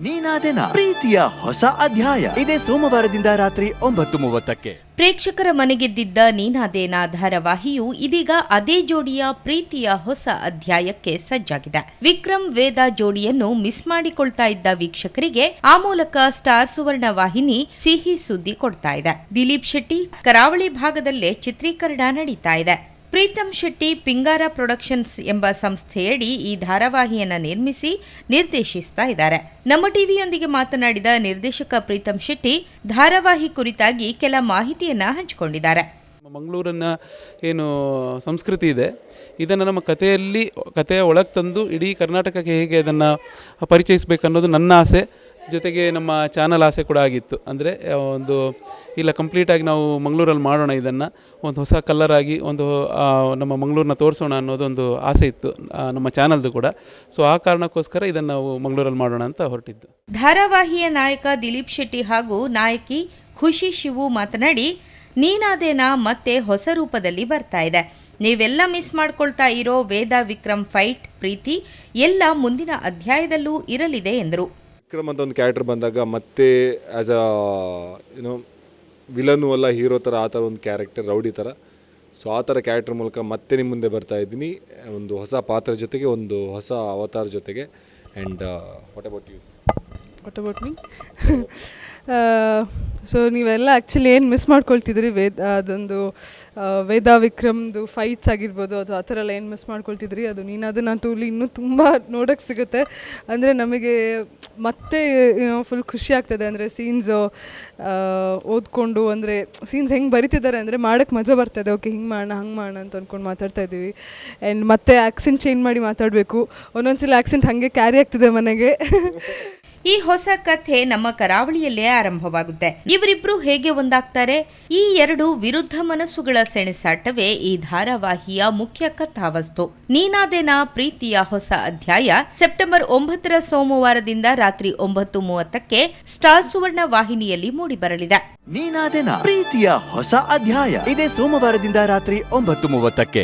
ನೀನಾದೆನಾ? ಪ್ರೀತಿಯ ಹೊಸ ಅಧ್ಯಾಯ. ಇದೇ ಸೋಮವಾರದಿಂದ ರಾತ್ರಿ ಒಂಬತ್ತು ಮೂವತ್ತಕ್ಕೆ. ಪ್ರೇಕ್ಷಕರ ಮನೆಗೆದ್ದಿದ್ದ ನೀನಾದೇನ ಧಾರಾವಾಹಿಯು ಇದೀಗ ಅದೇ ಜೋಡಿಯ ಪ್ರೀತಿಯ ಹೊಸ ಅಧ್ಯಾಯಕ್ಕೆ ಸಜ್ಜಾಗಿದೆ. ವಿಕ್ರಮ್ ವೇದ ಜೋಡಿಯನ್ನು ಮಿಸ್ ಮಾಡಿಕೊಳ್ತಾ ಇದ್ದ ವೀಕ್ಷಕರಿಗೆ ಆ ಮೂಲಕ ಸ್ಟಾರ್ ಸುವರ್ಣ ವಾಹಿನಿ ಸಿಹಿ ಸುದ್ದಿ ಕೊಡ್ತಾ ಇದೆ. ದಿಲೀಪ್ ಶೆಟ್ಟಿ, ಕರಾವಳಿ ಭಾಗದಲ್ಲೇ ಚಿತ್ರೀಕರಣ ನಡೀತಾ ಇದೆ. ಪ್ರೀತಂ ಶೆಟ್ಟಿ ಪಿಂಗಾರ ಪ್ರೊಡಕ್ಷನ್ಸ್ ಎಂಬ ಸಂಸ್ಥೆಯಡಿ ಈ ಧಾರಾವಾಹಿಯನ್ನು ನಿರ್ಮಿಸಿ ನಿರ್ದೇಶಿಸ್ತಾ ಇದ್ದಾರೆ. ನಮ್ಮ ಟಿವಿಯೊಂದಿಗೆ ಮಾತನಾಡಿದ ನಿರ್ದೇಶಕ ಪ್ರೀತಮ್ ಶೆಟ್ಟಿ ಧಾರಾವಾಹಿ ಕುರಿತಾಗಿ ಕೆಲ ಮಾಹಿತಿಯನ್ನು ಹಂಚಿಕೊಂಡಿದ್ದಾರೆ. ಮಂಗಳೂರನ್ನ ಏನು ಸಂಸ್ಕೃತಿ ಇದೆ. ಇದನ್ನು ನಮ್ಮ ಕಥೆಯಲ್ಲಿ, ಕಥೆಯ ಒಳಗೆ ತಂದು ಇಡೀ ಕರ್ನಾಟಕಕ್ಕೆ ಹೇಗೆ ಅದನ್ನು ಪರಿಚಯಿಸಬೇಕನ್ನೋದು ನನ್ನ ಆಸೆ. ಜೊತೆಗೆ ನಮ್ಮ ಚಾನಲ್ ಆಸೆ ಕೂಡ ಆಗಿತ್ತು. ಅಂದರೆ ಒಂದು, ಇಲ್ಲ ಕಂಪ್ಲೀಟಾಗಿ ನಾವು ಮಂಗಳೂರಲ್ಲಿ ಮಾಡೋಣ ಇದನ್ನು. ಒಂದು ಹೊಸ ಕಲ್ಲರಾಗಿ ಒಂದು ನಮ್ಮ ಮಂಗಳೂರನ್ನ ತೋರಿಸೋಣ ಅನ್ನೋದೊಂದು ಆಸೆ ಇತ್ತು ನಮ್ಮ ಚಾನಲ್ದು ಕೂಡ. ಸೊ ಆ ಕಾರಣಕ್ಕೋಸ್ಕರ ಇದನ್ನು ನಾವು ಮಂಗಳೂರಲ್ಲಿ ಮಾಡೋಣ ಅಂತ ಹೊರಟಿದ್ದು. ಧಾರಾವಾಹಿಯ ನಾಯಕ ದಿಲೀಪ್ ಶೆಟ್ಟಿ ಹಾಗೂ ನಾಯಕಿ ಖುಷಿ ಶಿವು ಮಾತನಾಡಿ, ನೀನಾದೇನ ಮತ್ತೆ ಹೊಸ ರೂಪದಲ್ಲಿ ಬರ್ತಾ ಇದೆ. ನೀವೆಲ್ಲ ಮಿಸ್ ಮಾಡ್ಕೊಳ್ತಾ ಇರೋ ವೇದ ವಿಕ್ರಮ್ ಫೈಟ್ ಪ್ರೀತಿ ಎಲ್ಲ ಮುಂದಿನ ಅಧ್ಯಾಯದಲ್ಲೂ ಇರಲಿದೆ ಎಂದರು. ವಿಕ್ರಮ್ ಅಂತ ಒಂದು ಕ್ಯಾರೆಕ್ಟರ್ ಬಂದಾಗ ಮತ್ತೆ ಆ್ಯಸ್ ಅ ಏನೋ ವಿಲನು ಅಲ್ಲ ಹೀರೋ ಥರ ಆ ಥರ ಒಂದು ಕ್ಯಾರೆಕ್ಟರ್ ರೌಡಿ ಥರ. ಸೊ ಆ ಥರ ಕ್ಯಾರೆಕ್ಟರ್ ಮೂಲಕ ಮತ್ತೆ ನಿಮ್ಮ ಮುಂದೆ ಬರ್ತಾ ಇದ್ದೀನಿ. ಒಂದು ಹೊಸ ಪಾತ್ರ ಜೊತೆಗೆ, ಒಂದು ಹೊಸ ಅವತಾರ ಜೊತೆಗೆ. And what about you what about me so ನೀವೆಲ್ಲ ಆ್ಯಕ್ಚುಲಿ ಏನು ಮಿಸ್ ಮಾಡ್ಕೊಳ್ತಿದ್ರಿ? ವೇದ, ಅದೊಂದು ವೇದಾ ವಿಕ್ರಮ್ದು ಫೈಟ್ಸ್ ಆಗಿರ್ಬೋದು, ಅದು ಆ ಥರ ಎಲ್ಲ ಏನು ಮಿಸ್ ಮಾಡ್ಕೊಳ್ತಿದ್ರಿ? ಅದು ನೀನು ಅದನ್ನು ಟೂಲಿ ಇನ್ನೂ ತುಂಬ ನೋಡೋಕ್ಕೆ ಸಿಗುತ್ತೆ. ಅಂದರೆ ನಮಗೆ ಮತ್ತೆ ಫುಲ್ ಖುಷಿ ಆಗ್ತದೆ. ಅಂದರೆ ಸೀನ್ಸ್ ಓದ್ಕೊಂಡು, ಅಂದರೆ ಸೀನ್ಸ್ ಹೆಂಗೆ ಬರಿತಿದ್ದಾರೆ ಅಂದರೆ ಮಾಡೋಕ್ಕೆ ಮಜಾ ಬರ್ತದೆ. ಓಕೆ, ಹಿಂಗೆ ಮಾಡೋಣ ಹಂಗೆ ಮಾಡೋಣ ಅಂತ ಅಂದ್ಕೊಂಡು ಮಾತಾಡ್ತಾ ಇದ್ದೀವಿ. ಆ್ಯಂಡ್ ಮತ್ತೆ ಆ್ಯಕ್ಸೆಂಟ್ ಚೇಂಜ್ ಮಾಡಿ ಮಾತಾಡಬೇಕು. ಒಂದೊಂದ್ಸಲ ಆ್ಯಕ್ಸೆಂಟ್ ಹಾಗೆ ಕ್ಯಾರಿ ಆಗ್ತಿದೆ ಮನೆಗೆ. ಈ ಹೊಸ ಕಥೆ ನಮ್ಮ ಕರಾವಳಿಯಲ್ಲೇ ಆರಂಭವಾಗುತ್ತೆ. ಇವರಿಬ್ರು ಹೇಗೆ ಒಂದಾಗ್ತಾರೆ? ಈ ಎರಡು ವಿರುದ್ಧ ಮನಸ್ಸುಗಳ ಸೆಣಸಾಟವೇ ಈ ಧಾರಾವಾಹಿಯ ಮುಖ್ಯ ಕಥಾವಸ್ತು. ನೀನಾದೇನ ಪ್ರೀತಿಯ ಹೊಸ ಅಧ್ಯಾಯ? ಸೆಪ್ಟೆಂಬರ್ ಒಂಬತ್ತರ ಸೋಮವಾರದಿಂದ ರಾತ್ರಿ ಒಂಬತ್ತು ಮೂವತ್ತಕ್ಕೆ ಸ್ಟಾರ್ ಸುವರ್ಣ ವಾಹಿನಿಯಲ್ಲಿ ಮೂಡಿಬರಲಿದೆ. ನೀನಾದೇನ ಪ್ರೀತಿಯ ಹೊಸ ಅಧ್ಯಾಯ? ಇದೇ ಸೋಮವಾರದಿಂದ ರಾತ್ರಿ ಒಂಬತ್ತು ಮೂವತ್ತಕ್ಕೆ.